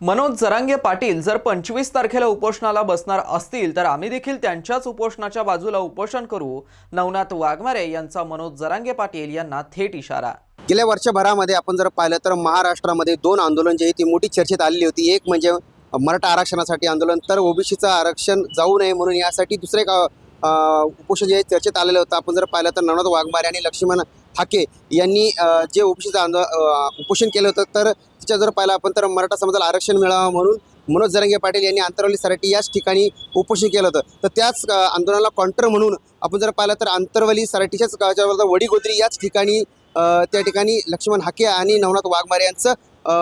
मनोज जरांगे पाटील जर पंचवीस तारखेला उपोषणाला बसणार असतील तर आम्ही देखील त्यांच्याच उपोषणाच्या बाजूला उपोषण करू. नवनाथ वाघमारे यांचा मनोज जरांगे पाटील यांना थेट इशारा. गेल्या वर्षभरामध्ये आपण जर पाहिलं तर महाराष्ट्रामध्ये दोन आंदोलन जे आहे ती मोठी चर्चेत आलेली होती. एक म्हणजे मराठा आरक्षणासाठी आंदोलन तर ओबीसीचं आरक्षण जाऊ नये म्हणून यासाठी दुसरे का उपोषण जे चर्चेत आलेलं होतं. आपण जर पाहिलं तर नवनाथ वाघमारे आणि लक्ष्मण हाके यांनी जे ओबीसीचं आंदो उपोषण केलं होतं तर मागच्या जर पाहिलं आपण तर मराठा समाजाला आरक्षण मिळावं म्हणून मनोज जरंगे पाटील यांनी आंतरवलीसाठी याच ठिकाणी उपोषण केलं होतं. तर त्याच आंदोलनाला कॉन्टर म्हणून आपण जर पाहिलं तर आंतरवली सराटीच्याच गावाच्या वडीगोद्री याच ठिकाणी त्या ठिकाणी लक्ष्मण हाके आणि नवनाथ वाघमारे यांचं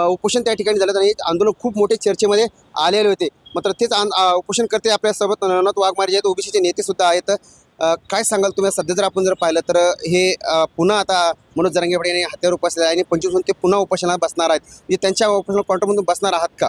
उपोषण त्या ठिकाणी झालं आणि आंदोलन खूप मोठे चर्चेमध्ये आलेले होते. मात्र तेच आं उपोषण उपोषणकर्ते आपल्यासोबत नवनाथ वाघमारे जे आहेत ओबीसीचे नेते सुद्धा आहेत. काय सांगाल तुम्ही? सध्या जर आपण जर पाहिलं तर हे पुन्हा आता मनोज जरांगे यांनी हत्यावर उपासले आहे आणि पंचवीस ते पुन्हा उपोषणाला बसणार आहेत. म्हणजे त्यांच्या उपोषणाला कॉन्ट्रमधून बसणार आहात का?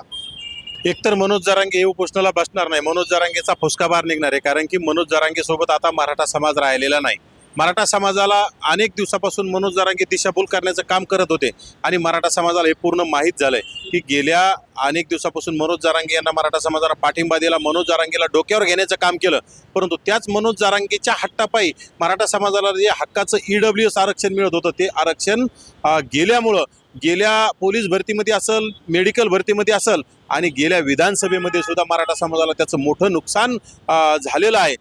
एकतर मनोज जरांगे हे उपोषणाला बसणार नाही. मनोज जरांगेचा फुसकाबार निघणार आहे. कारण की मनोज जरांगे सोबत आता मराठा समाज राहिलेला नाही. मराठा समाजाला अनेक दिवसापासून मनोज जरांगे दिशाभूल करण्याचं काम करत होते. आणि मराठा समाजाला हे पूर्ण माहीत झालंय की गेल्या अनेक दिवसापासून मनोज जारांगे यांना मराठा समाजाला पाठिंबा दिला मनोज जारांगेला डोक्यावर घेण्याचं काम केलं. परंतु त्याच मनोज जारांगेच्या हट्टापायी मराठा समाजाला जे हक्काचं ईडब्ल्यू एस आरक्षण मिळत होतं ते आरक्षण गेल्यामुळं गेल्या पोलीस भरतीमध्ये असेल मेडिकल भरतीमध्ये असेल आणि गेल्या विधानसभेमध्ये सुद्धा मराठा समाजाला त्याचं मोठं नुकसान झालेलं आहे.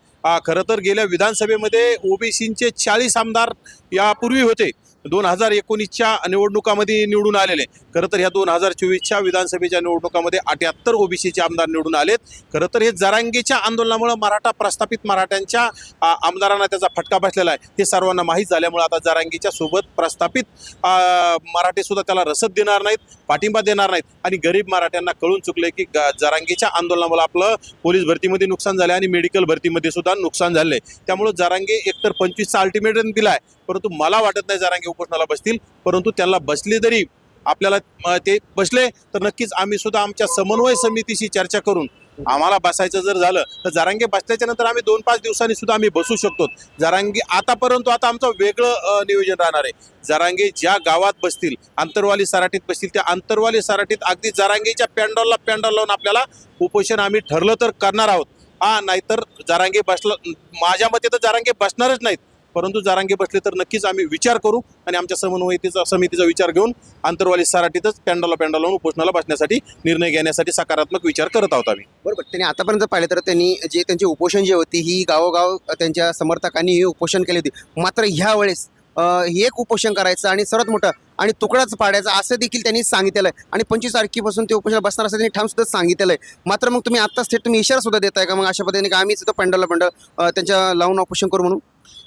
खरं तर गेल्या विधानसभेमध्ये ओबीसींचे चाळीस आमदार यापूर्वी होते. दोन हजार एकोणीसच्या निवडणुकामध्ये निवडून आलेले. खरं तर ह्या दोन हजार चोवीसच्या विधानसभेच्या निवडणुकामध्ये अठ्याहत्तर ओबीसीचे आमदार निवडून आलेत. खरं तर हे जरांगीच्या आंदोलनामुळे मराठा प्रस्थापित मराठ्यांच्या आमदारांना त्याचा फटका बसलेला आहे. हे सर्वांना माहीत झाल्यामुळे आता जरांगीच्या सोबत प्रस्थापित मराठीसुद्धा मराठे सुद्धा त्याला रसद देणार नाहीत पाठिंबा देणार नाहीत. आणि गरीब मराठ्यांना कळून चुकले की जरांगीच्या आंदोलनामुळे आपलं पोलीस भरतीमध्ये नुकसान झालं आणि मेडिकल भरतीमध्ये सुद्धा नुकसान झाले त्यामुळे जरांगे एकतर पंचवीसचा अल्टिमेटम आहे परंतु मला वाटत नाही जरांगे उपोषणाला बसतील. परंतु त्यांना बसले तरी आपल्याला ते बसले तर नक्कीच आम्ही सुद्धा आमच्या समन्वय समितीशी चर्चा करून आम्हाला बसायचं जर झालं तर जारांगे बसल्याच्या नंतर आम्ही दोन पाच दिवसांनी सुद्धा आम्ही बसू शकतो. जरांगे आता परंतु आता आमचं वेगळं नियोजन राहणार आहे. जारांगे ज्या गावात बसतील आंतरवाली सराठीत बसतील त्या आंतरवाली सराठीत अगदी जारांगेच्या पॅन्डॉलला पॅन्डॉल लावून आपल्याला उपोषण आम्ही ठरलं तर करणार आहोत. हा नाहीतर जारांगे बसला माझ्या मते तर जारांगे बसणारच नाहीत. परंतु जारांगे बसले तर नक्कीच आम्ही विचार करू आणि आमच्या समन्वयतेचा समितीचा विचार घेऊन आंतरवाली सराटीतच पॅन्डॉला पॅन्डॉल उपोषणाला बसण्यासाठी निर्णय घेण्यासाठी सकारात्मक विचार करत आहोत आम्ही. बरोबर. त्यांनी आतापर्यंत पाहिलं तर त्यांनी जे त्यांची उपोषण जी होती ही गावोगाव त्यांच्या समर्थकांनी उपोषण केली होती. मात्र ह्यावेळेस हे एक उपोषण करायचं आणि सर्वात मोठं आणि तुकडाच पाडायचा असं देखील त्यांनी सांगितलेलं आहे. आणि पंचवीस तारखेपासून ते उपोषण बसणार असं त्यांनी ठामसुद्धा सांगितलेलं आहे. मात्र मग तुम्ही आत्ताच थेट तुम्ही इशारा सुद्धा देताय का? मग अशा पद्धतीने का आम्ही सुद्धा पंडलला पंडल त्यांच्या लावून उपोषण करू म्हणून?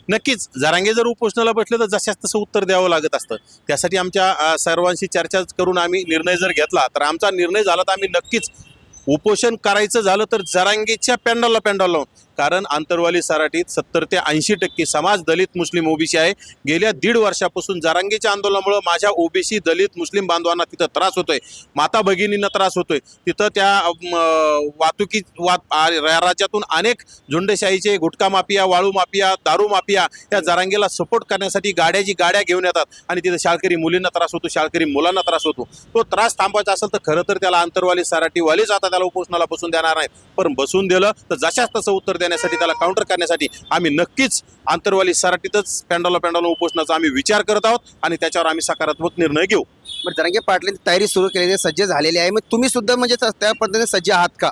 नक्कीच. जरांगे जर उपोषणाला बसले तर जशाच तसं उत्तर द्यावं लागत असतं. त्यासाठी आमच्या सर्वांशी चर्चा करून आम्ही निर्णय जर घेतला तर आमचा निर्णय झाला तर आम्ही नक्कीच उपोषण करायचं झालं तर जरांगेच्या पॅन्डॉलला पॅन्डॉल लावून कारण आंतरवाली सराटीत सत्तर ते ऐंशी टक्के समाज दलित मुस्लिम ओबीसी आहे. गेल्या दीड वर्षापासून जारांगीच्या आंदोलनामुळं माझ्या ओबीसी दलित मुस्लिम बांधवांना तिथं त्रास होतोय. माता भगिनींना त्रास होतोय. तिथं त्या वाहतुकी वा राज्यातून अनेक झुंडशाहीचे गुटखा माफिया वाळू माफिया दारू माफिया या जारांगेला सपोर्ट करण्यासाठी गाड्याची गाड्या घेऊन येतात आणि तिथं शाळकरी मुलींना त्रास होतो शाळकरी मुलांना त्रास होतो. तो त्रास थांबवायचा असेल तर खरं तर त्याला आंतरवाली सराटीवालीच आता त्याला उपोषणाला बसून देणार नाहीत. पण बसून दिलं तर जशाच तसं उत्तर देण्यासाठी त्याला काउंटर करण्यासाठी आम्ही नक्कीच आंतरवाली सराटीतच पॅन्डॉला पॅन्डॉला उपोषणाचा आम्ही विचार करत आहोत आणि त्याच्यावर आम्ही सकारात्मक निर्णय घेऊ. बरं जरांगे पाटलांची तयारी सुरू केलेली सज्ज झालेली आहे. मग तुम्ही सुद्धा म्हणजे त्या- पद्धतीने सज्ज आहात का?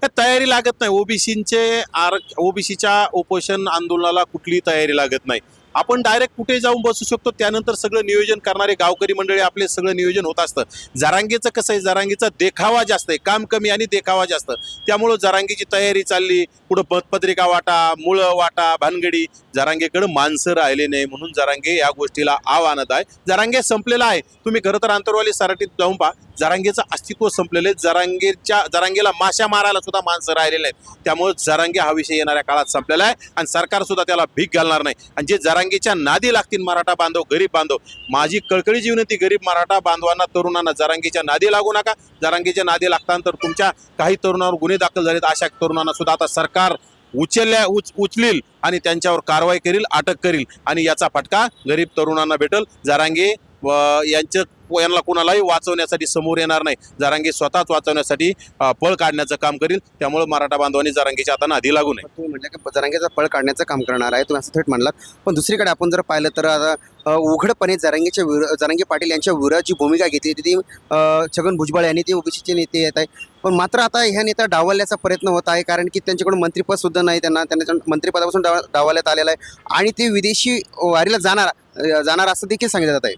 त्या तयारी लागत नाही. ओबीसीचे आर ओबीसीच्या उपोषण आंदोलनाला कुठली तयारी लागत नाही. आपण डायरेक्ट कुठे जाऊन बसू शकतो? त्यानंतर सगळं नियोजन करणारे गावकरी मंडळी आपले सगळं नियोजन होत असतं. जरांगीचं कसं आहे? जरांगीचा देखावा जास्त आहे. काम कमी आणि देखावा जास्त. त्यामुळं जरांगीची तयारी चालली. पुढं पत्रिका वाटा मुळं वाटा भानगडी. जरांगेकडं माणसं राहिले नाही म्हणून जरांगे या गोष्टीला आव आणत आहे. जरांगे संपलेला आहे. तुम्ही खरं तर आंतरवाली सराटीत जाऊन पहा. जरांगेचं अस्तित्व संपलेलं आहे. जरांगेच्या जरांगेला माशा मारायला सुद्धा माणसं राहिलेले आहेत त्यामुळे जरांगे हा विषय येणाऱ्या काळात संपलेला आहे. आणि सरकार सुद्धा त्याला भीक घालणार नाही. आणि जे जरांगीच्या नादी लागतील मराठा बांधव गरीब बांधव. माझी कळकळीची विनंती गरीब मराठा बांधवांना तरुणांना. जरांगीच्या नादी लागू नका. जरांगीच्या नादी लागतानंतर तुमच्या काही तरुणावर गुन्हे दाखल झालेत. अशा तरुणांना सुद्धा आता सरकार उचलल्या उच उचलील आणि त्यांच्यावर कारवाई करील अटक करील. आणि याचा फटका गरीब तरुणांना भेटल. जरांगे व यांचं यांना कुणालाही वाचवण्यासाठी समोर येणार नाही. जरांगे स्वतःच वाचवण्यासाठी पळ काढण्याचं काम करील त्यामुळे मराठा बांधवांनी जरांगेच्या आता नादी लागू नये. तुम्ही म्हटलं की जरांगेचा पळ काढण्याचं काम करणार आहे. तुम्ही असं थेट म्हणलात. पण दुसरीकडे आपण जर पाहिलं तर आता उघडपणे जरांगेच्या विर जरांगे पाटील यांच्या विरोधात भूमिका घेतली ती छगन भुजबळ यांनी ते ओबीसीचे नेते येत आहे पण मात्र आता ह्या नेता डावलण्याचा प्रयत्न होत आहे. कारण की त्यांच्याकडून मंत्रिपद सुद्धा नाही त्यांना. त्यांना मंत्रिपदापासून डाव डावलण्यात आलेलं आहे. आणि ते विदेशी वारीला जाणार जाणार असं देखील सांगितलं जात आहे.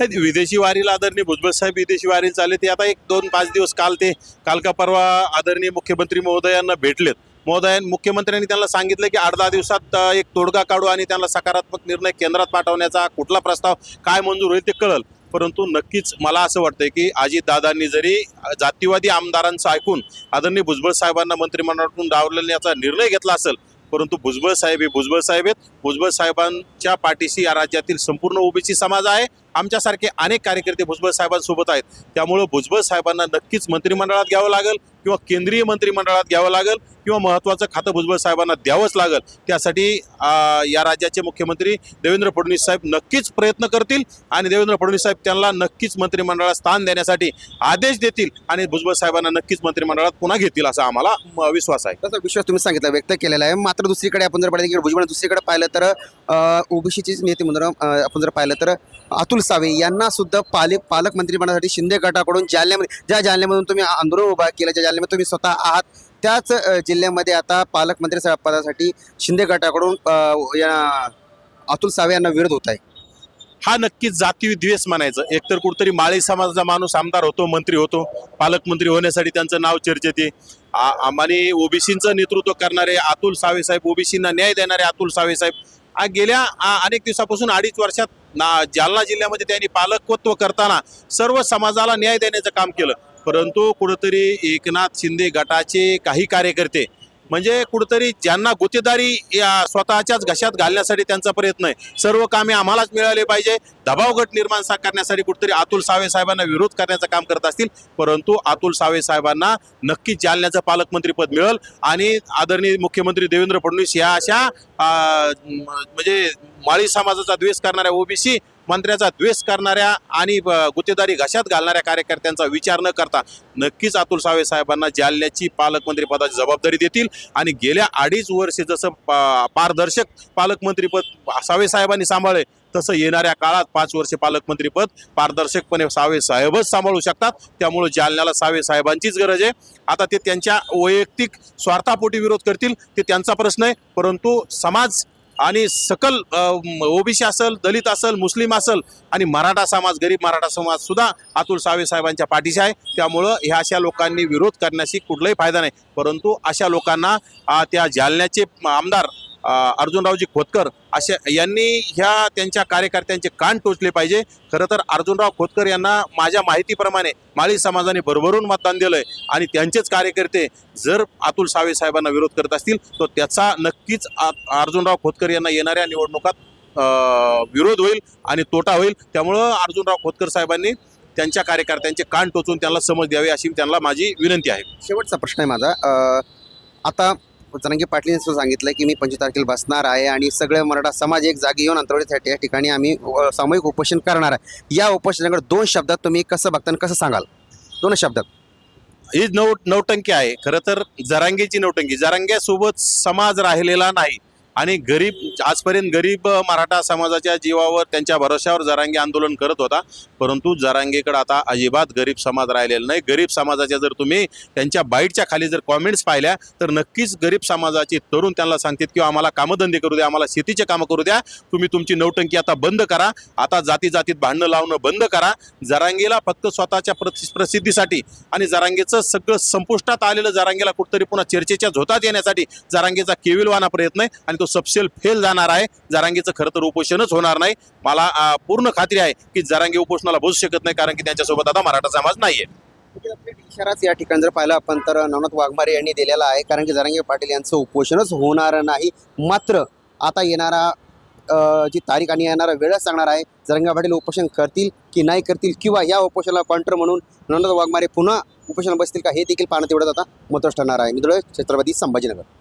नाही, विदेशी वारीला आदरणीय भुजबळ साहेब विदेशी वारीला चालले ते आता एक दोन पाच दिवस काल ते काल का परवा आदरणीय मुख्यमंत्री महोदयांना भेटलेत. महोदयां मुख्यमंत्र्यांनी त्यांना सांगितलं की आठ दहा दिवसात एक तोडगा काढू आणि त्यांना सकारात्मक निर्णय केंद्रात पाठवण्याचा कुठला प्रस्ताव काय मंजूर होईल ते कळल. परंतु नक्कीच मला असं वाटतंय की अजितदादांनी जरी जातीवादी आमदारांचं ऐकून आदरणीय भुजबळ साहेबांना मंत्रिमंडळातून डावलण्याचा निर्णय घेतला असेल परंतु भुजबळ साहेब हे भुजबळ साहेब आहेत. भुजबळ साहेबांच्या पाठीशी या राज्यातील संपूर्ण ओबीसी समाज आहे. आमच्यासारखे अनेक कार्यकर्ते भुजबळ साहेबांसोबत आहेत. त्यामुळं भुजबळ साहेबांना नक्कीच मंत्रिमंडळात घ्यावं लागेल किंवा केंद्रीय मंत्रिमंडळात घ्यावं लागेल किंवा महत्त्वाचं खातं भुजबळ साहेबांना द्यावंच लागेल. त्यासाठी या राज्याचे मुख्यमंत्री देवेंद्र फडणवीस साहेब नक्कीच प्रयत्न करतील आणि देवेंद्र फडणवीस साहेब त्यांना नक्कीच मंत्रिमंडळात स्थान देण्यासाठी आदेश देतील आणि भुजबळ साहेबांना नक्कीच मंत्रिमंडळात पुन्हा घेतील असा आम्हाला विश्वास आहे. तसा विश्वास तुम्ही सांगितला व्यक्त केलेला आहे. मात्र दुसरीकडे आपण जर पाहिलं की भुजबळ दुसरीकडे पाहिलं तर ओबीसीचे नेते म्हणून आपण जर पाहिलं तर अतुल सावे यांना सुद्धा पालक पालकमंत्री बनण्यासाठी शिंदे गटाकडून जालन्यामध्ये ज्या जालन्यामधून तुम्ही आंदोलन उभा केलं ज्या जालन्यामध्ये तुम्ही स्वतः आहात त्याच जिल्ह्यामध्ये आता पालकमंत्री पदासाठी शिंदे गटाकडून या अतुल सावे यांना विरोध होत आहे. हा नक्कीच जाती द्वेष म्हणायचं. एकतर कुठतरी माळी समाजाचा माणूस आमदार होतो मंत्री होतो पालकमंत्री होण्यासाठी त्यांचं नाव चर्चेत आहे आ- आम्हाने ओबीसीचं नेतृत्व करणारे अतुल सावे साहेब ओबीसींना न्याय देणारे अतुल सावे साहेब गेल्या आ, अनेक दिवसापासून अडीच वर्षात ना जालना जिल्ह्यामध्ये त्यांनी पालकत्व करताना सर्व समाजाला न्याय देण्याचं काम केलं. परंतु कुठंतरी एकनाथ शिंदे गटाचे काही कार्यकर्ते म्हणजे कुठंतरी ज्यांना गुत्तेदारी या स्वतःच्याच घशात घालण्यासाठी त्यांचा प्रयत्न आहे. सर्व कामे आम्हालाच मिळाले पाहिजे. दबाव गट निर्माण सा- करण्यासाठी कुठंतरी अतुल सावे साहेबांना विरोध करण्याचं काम करत असतील. परंतु अतुल सावे साहेबांना नक्कीच जालन्याचं पालकमंत्रीपद मिळेल. आणि आदरणीय मुख्यमंत्री देवेंद्र फडणवीस या अशा म्हणजे माळी समाजाचा द्वेष करणाऱ्या ओबीसी मंत्र्याचा द्वेष करणाऱ्या आणि अ, गुत्तेदारी घशात घालणाऱ्या कार्यकर्त्यांचा विचार न करता नक्कीच अतुल सावे साहेबांना जालन्याची पालकमंत्री पदाची जबाबदारी देतील. आणि गेल्या अडीच वर्षे जसं पारदर्शक पालकमंत्रीपद सावे साहेबांनी सांभाळले तसं येणाऱ्या काळात पाच वर्षे पालकमंत्रीपद पारदर्शकपणे सावे साहेबच सांभाळू शकतात. त्यामुळे जालन्याला सावे साहेबांचीच गरज आहे. आता ते त्यांच्या वैयक्तिक स्वार्थापोटी विरोध करतील ते त्यांचा प्रश्न आहे. परंतु समाज आणि सकल ओबीसी असेल दलित असेल मुस्लिम असेल आणि मराठा समाज गरीब मराठा समाज सुद्धा अतुल सावे साहेबांच्या पाठीशी आहे. त्यामुळं ह्या अशा लोकांनी विरोध करण्याशी कुठलाही फायदा नाही. परंतु अशा लोकांना त्या जालन्याचे आमदार अर्जुनरावजी खोतकर अशा यांनी ह्या त्यांच्या कार्यकर्त्यांचे कान टोचले पाहिजे. खरं तर अर्जुनराव खोतकर यांना माझ्या माहितीप्रमाणे माळी समाजाने भरभरून मतदान आहे आणि त्यांचेच कार्यकर्ते जर अतुल सावे साहेबांना विरोध करत असतील तर त्याचा नक्कीच आ- अर्जुनराव खोतकर यांना येणाऱ्या निवडणुकात विरोध होईल आणि तोटा होईल. त्यामुळं अर्जुनराव खोतकर साहेबांनी त्यांच्या कार्यकर्त्यांचे कान टोचून त्यांना समज द्यावी अशी त्यांना माझी विनंती आहे. शेवटचा प्रश्न आहे माझा. आता जरांगे पाटलीने सुद्धा सांगितलं की मी पंचवीस तारखेला बसणार आहे आणि सगळे मराठा समाज एक जागी येऊन अंतरवाडीसाठी या ठिकाणी आम्ही सामूहिक उपोषण करणार आहे. या उपोषणाकडे दोन शब्दात तुम्ही कसं बघता आणि कसं सांगाल? दोन शब्दात. ही नऊ नौटंकी आहे. खरं तर जरांगेची नौटंकी जरांग्यासोबत समाज राहिलेला नाही आणि गरीब आजपर्यंत गरीब मराठा समाजाच्या जीवावर त्यांच्या भरोश्यावर जरांगी आंदोलन करत होता. परंतु जरांगेकडे आता अजिबात गरीब समाज राहिलेला नाही. गरीब समाजाच्या जर तुम्ही त्यांच्या बाईटच्या खाली जर कॉमेंट्स पाहिल्या तर नक्कीच गरीब समाजाचे तरुण त्यांना सांगतात किंवा आम्हाला कामधंदे करू द्या आम्हाला शेतीचे कामं करू द्या. तुम्ही तुमची नौटंकी आता बंद करा. आता जाती जातीत भांडणं लावणं बंद करा. जरांगेला फक्त स्वतःच्या प्रसिद्धीसाठी आणि जरांगेचं सगळं संपुष्टात आलेलं जरांगेला कुठतरी पुन्हा चर्चेच्या झोतात येण्यासाठी जरांगेचा केविलवाना प्रयत्न आहे आणि तो सपशेल फेल जाणार आहे. जरांगेचं खरं तर उपोषणच होणार नाही. मला पूर्ण खात्री आहे की जरांगे उपोषणाला बोलू शकत नाही कारण की त्यांच्यासोबत आता मराठा समाज नाहीये. इशाराच या ठिकाणी जर पाहिलं आपण तर नवनाथ वाघमारे यांनी दिलेला आहे कारण की जरांगे पाटील यांचं उपोषणच होणार नाही. मात्र आता येणारा जी तारीख आणि येणारा वेळच सांगणार आहे जरंगा पाटील उपोषण करतील की नाही करतील किंवा या उपोषणाला काउंटर म्हणून नवनाथ वाघमारे पुन्हा उपोषण बसतील का हे देखील पाहणं तेवढंच आता महत्त्वाचं ठरणार आहे. मित्र छत्रपती संभाजीनगर.